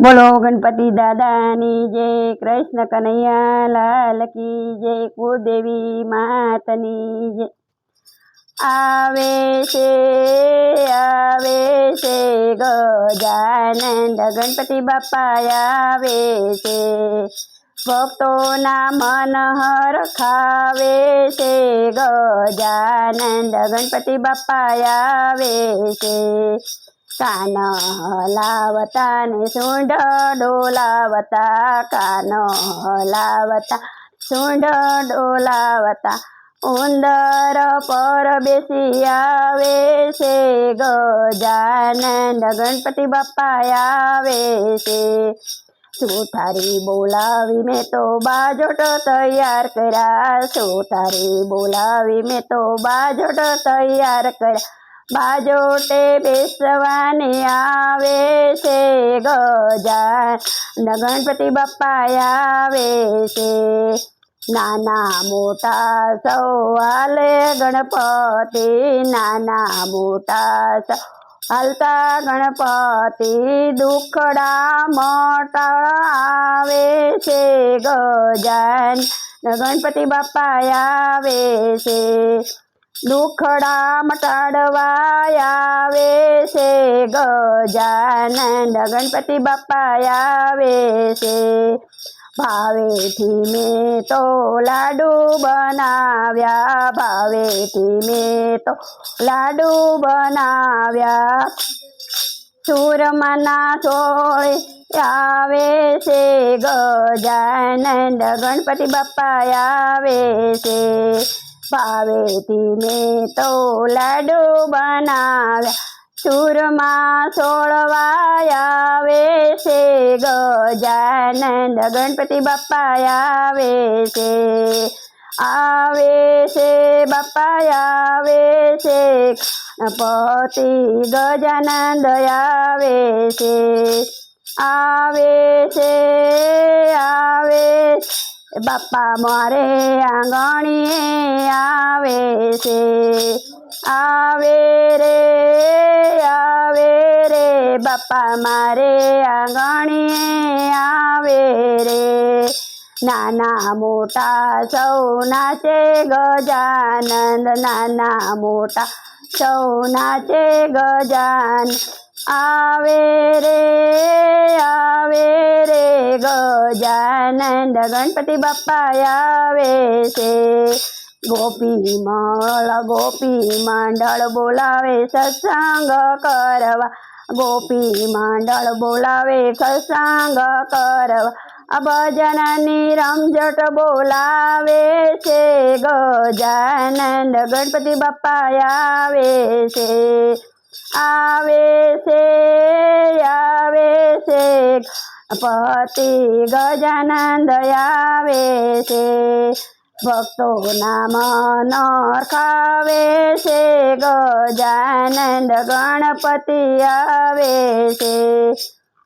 બોલો ગણપતિ દાદાની જય કૃષ્ણ કનૈયા લાલ કી જય કુળદેવી માતની જય આવે છે આવે છે ગજાનંદ ગણપતિ બાપા આવે છે ભક્તોના મન હરખાવે છે ગજાનંદ ગણપતિ બાપા આવે છે કાન હલાવતા ને સૂંઢ ડોલાવતા કાન હલાવતા સૂંઢ ડોલાવતા ઉંદર પર બેસી આવે છે ગજાનંદ ગણપતિ બાપા આવે છે સુથારી બોલાવી મેં તો બાજોટ તૈયાર કર્યા સુથારી બોલાવી મેં તો બાજોટ તૈયાર કર્યા બાજોટે બેસવાની આવે છે ગજા ગણપતિ બાપા આવે છે. નાના મોટા સૌ હાલે ગણપતિ, નાના મોટા સૌ હાલતા ગણપતિ દુખડા મોટા આવે છે ગજાન. ગણપતિ બાપા આવે છે. દુખડા મટાડવા આવે છે ગજાનંદ ગણપતિ બાપા આવે છે ભાવેથી મેં તો લાડુ બનાવ્યા, ભાવેથી મેં તો લાડુ બનાવ્યા. સુરમાના ચોળે આવે છે ગજાનંદ ગણપતિ બાપા આવે છે ભાવેથી મેં તો લાડુ બનાવ્યા સુરમાં સોળવાયા આવે છે ગજાનંદ ગણપતિ બાપા આવે છે. આવે છે બાપા આવે છે, ગણપતિ ગજાનંદ આવે છે. આવે છે, આવે બાપા મારે આંગણીએ આવે છે. આવે રે આવે રે, બાપા મારે આંગણીએ આવે રે. નાના મોટા સૌ નાચે ગજાનંદ, નાના મોટા સૌ નાચે ગજાન આવે રે આવે રે ગજાનંદ ગણપતિ બાપા આવે છે. ગોપી મળ, ગોપી માંડળ બોલાવે સત્સંગ કરવા. ગોપી માંડળ બોલાવે સત્સંગ કરવા. ભજનની રમઝટ બોલાવે છે ગજાનંદ ગણપતિ બાપા આવે છે આવે છે આવે છે પતિ ગજાનંદ આવે છે, ભક્તોના મન ખાવે છે, ગજાનંદ ગણપતિ આવે છે.